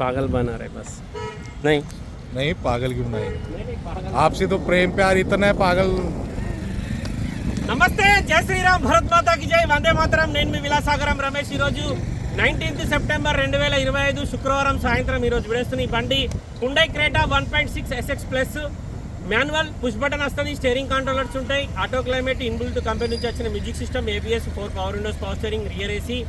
पागल बना रहे बस नहीं नहीं पागल क्यों नहीं आपसे तो प्रेम प्यार इतना है पागल నమస్తే జై శ్రీరామ్ భరత్ మాతాకి జై వందే మాతరం నేను మీ విలాసాగరం రమేష్ ఈరోజు నైన్టీన్త్ సెప్టెంబర్ రెండు వేల ఇరవై ఐదు శుక్రవారం సాయంత్రం ఈరోజు విడేస్తున్న ఈ బండి Hyundai Creta one point six SX plus manual push button వస్తుంది స్టీరింగ్ కంట్రోలర్స్ ఉంటాయి ఆటో క్లైమేట్ ఇన్బిల్ట్ కంపెనీ నుంచి వచ్చిన music system ABS four power windows power steering rear AC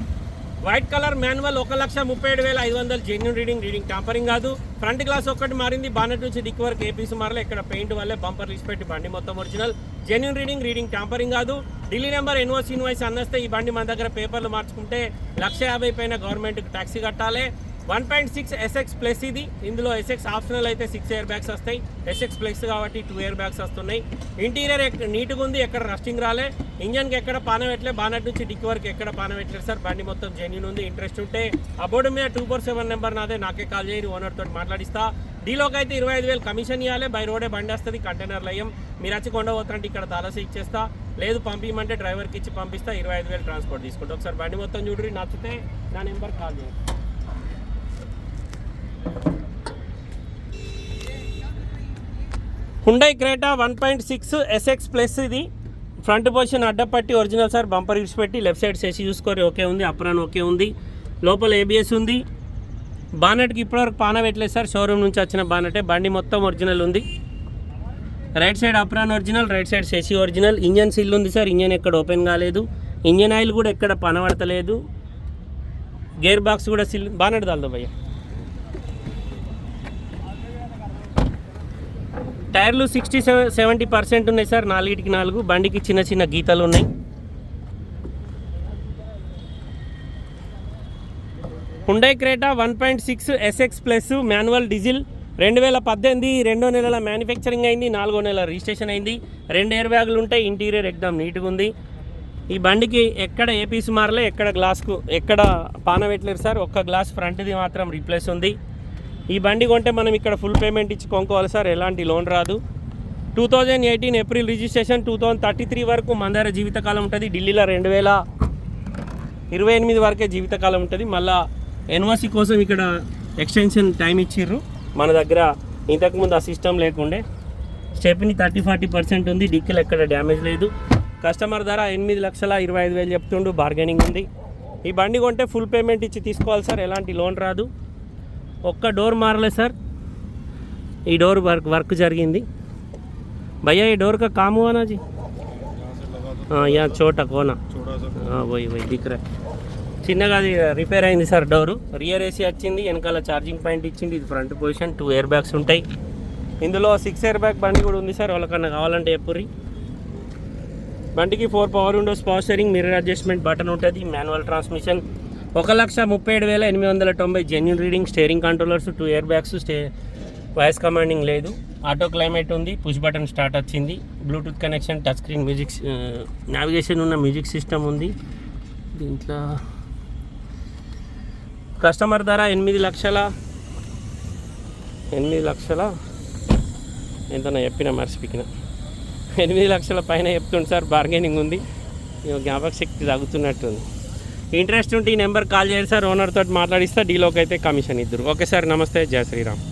white colour manual ఒక లక్ష ముప్పై ఏడు వేల ఐదు వందలు జెన్యున్ రీడింగ్ రీడింగ్ టాంపరింగ్ కాదు. ఫ్రంట్ గ్లాస్ ఒక్కటి మారింది. బానెట్ నుంచి డిక్ వరకు ఏపీసీ మారలే. ఇక్కడ పెయింట్ వల్లే బంపర్ లిస్ట్ పెట్టి బండి మొత్తం original genuine reading reading tampering కాదు. ఢిల్లీ నెంబర్ ఎన్ఓస్ ఇన్వాయిస్ అన్నస్తే ఈ బండి మన దగ్గర పేపర్లు మార్చుకుంటే లక్ష యాభై పైన గవర్నమెంట్కి ట్యాక్సీ కట్టాలి. One point six SX plus ఇది. ఇందులో ఎస్ఎక్స్ ఆప్షనల్ అయితే సిక్స్ ఇయర్ బ్యాగ్స్ వస్తాయి. ఎస్ఎక్స్ ప్లస్ కాబట్టి టూ ఇయర్ బ్యాగ్స్ వస్తున్నాయి. ఇంటీరియర్ ఎక్కడ నీట్గా ఉంది ఎక్కడ రస్టింగ్ రాలే. ఇంజన్కి ఎక్కడ పాన పెట్టలే. బానట్ నుంచి డిక్ వరకు ఎక్కడ పాన పెట్టలేదు సార్. బండి మొత్తం జెన్యున్ ఉంది ఇంట్రెస్ట్ ఉంటే. అబౌట్ మీద టూ ఫోర్ సెవెన్ నెంబర్ నాదే. నాకే కాల్ చేయరు ఓనర్ తోటి మాట్లాడిస్తా. డీలోకి అయితే ఇరవై ఐదు వేలు కమిషన్ ఇవ్వాలి బై రోడే బండి వస్తుంది కంటైనర్ లయం మీరు వచ్చి కొండ పోతారంటే ఇక్కడ తాలసి ఇచ్చేస్తా లేదు పంపించమంటే డ్రైవర్కి ఇచ్చి పంపిస్తా. ఇరవై ఐదు వేలు ట్రాన్స్పోర్ట్ తీసుకుంటా. ఒకసారి బండి మొత్తం చూడరి నచ్చితే నా నెంబర్ కాల్ చేయండి Hyundai Creta one point six SX plus ఇది. ఫ్రంట్ పొజిషన్ అడ్డపట్టి ఒరిజినల్ సార్ బంపర్ ఇడిచిపెట్టి పెట్టి లెఫ్ట్ సైడ్ చేసి చూసుకోరు ఓకే ఉంది అప్రాన్ ఓకే ఉంది. లోపల ఏబిఎస్ ఉంది. బానెట్కి ఇప్పటివరకు పాన పెట్టలేదు సార్ షోరూమ్ నుంచి వచ్చిన బానెటే. బండి మొత్తం ఒరిజినల్ ఉంది. Right side apron original right side సెసి original engine సిల్ ఉంది సార్ ఇంజన్ ఎక్కడ ఓపెన్ కాలేదు. ఇంజన్ ఆయిల్ కూడా ఎక్కడ పనబడతలేదు. గేర్ బాక్స్ కూడా సిల్ బానెట్ దాల్దో భయ్యా. టైర్లు సిక్స్టీ సెవెన్ సెవెంటీ పర్సెంట్ ఉన్నాయి సార్. నాలుగిటికి నాలుగు బండికి చిన్న చిన్న గీతలు ఉన్నాయి. Hyundai Creta one point six SX plus manual diesel. రెండు వేల పద్దెనిమిది రెండో నెలల మ్యానుఫ్యాక్చరింగ్ అయింది నాలుగో నెల రిజిస్ట్రేషన్ అయింది. రెండు ఎయిర్ బ్యాగులు ఉంటాయి ఇంటీరియర్ ఎక్దమ్ నీట్గా ఉంది. ఈ బండికి ఎక్కడ ఏ పీస్ మారలే ఎక్కడ గ్లాస్కు ఎక్కడ పాన పెట్టలేరు సార్. ఒక్క గ్లాస్ ఫ్రంట్ది మాత్రం రీప్లేస్ ఉంది. ఈ బండి కొంటే మనం ఇక్కడ ఫుల్ పేమెంట్ ఇచ్చి కొనుక్కోవాలి సార్. ఎలాంటి లోన్ రాదు. Two thousand eighteen April registration two thousand thirty three వరకు మన దగ్గర జీవితకాలం ఉంటుంది. ఢిల్లీలో రెండు వేల ఇరవై ఎనిమిది వరకే జీవితకాలం ఉంటుంది. మళ్ళా ఎన్ఓసి కోసం ఇక్కడ ఎక్స్టెన్షన్ టైం ఇచ్చిర్రు. మన దగ్గర ఇంతకుముందు ఆ సిస్టమ్ లేకుండే. స్టెప్ని థర్టీ ఫార్టీ పర్సెంట్ ఉంది. డిక్కీలు ఎక్కడ డ్యామేజ్ లేదు. కస్టమర్ ధర ఎనిమిది లక్షల ఇరవై ఐదు వేలు చెప్తుండు. బార్గెనింగ్ ఉంది. ఈ బండి కొంటే ఫుల్ పేమెంట్ ఇచ్చి తీసుకోవాలి సార్. ఎలాంటి లోన్ రాదు. ఒక్క డోర్ మారలే సార్ ఈ డోర్ వర్క్ వర్క్ జరిగింది భయ్యా ఈ డోర్ కా కాము అనా జీ हाँ, यहाँ छोटा कोना छोटा सा ఆ, పోయి పోయి దిక్ రా చిన్నగా అది రిపేర్ అయింది సార్ డోరు రియర్ ఏసీ వచ్చింది వెనకాల ఛార్జింగ్ పాయింట్ ఇచ్చింది ఇది front position two air bags ఉంటాయి ఇందులో సిక్స్ ఇయర్ బ్యాగ్ బండి కూడా ఉంది సార్ వాళ్ళకన్నా కావాలంటే ఎప్పురి బండికి four power windows power steering mirror adjustment button ఉంటుంది మాన్యువల్ ట్రాన్స్మిషన్ ఒక లక్ష ముప్పై ఏడు వేల ఎనిమిది వందల తొంభై genuine reading steering controllers two air bags stay voice commanding లేదు. ఆటో క్లైమేట్ ఉంది పుష్ బటన్ స్టార్ట్ వచ్చింది. Bluetooth connection touch screen music navigation ఉన్న మ్యూజిక్ సిస్టమ్ ఉంది. దీంట్లో కస్టమర్ ధర ఎనిమిది లక్షల ఎనిమిది లక్షల ఎంత చెప్పిన మర్చిపోయిన. ఎనిమిది లక్షల పైన చెప్తుంది సార్ బార్గెనింగ్ ఉంది. జ్ఞాపక శక్తి తగ్గుతున్నట్టుంది. ఇంట్రెస్ట్ ఉంటే ఈ నెంబర్ కాల్ చేయండి సార్ ఓనర్ తోటి మాట్లాడిస్తా డీలోకి అయితే కమిషన్ ఇద్దరు. ఓకే సార్ నమస్తే జయ శ్రీరామ్.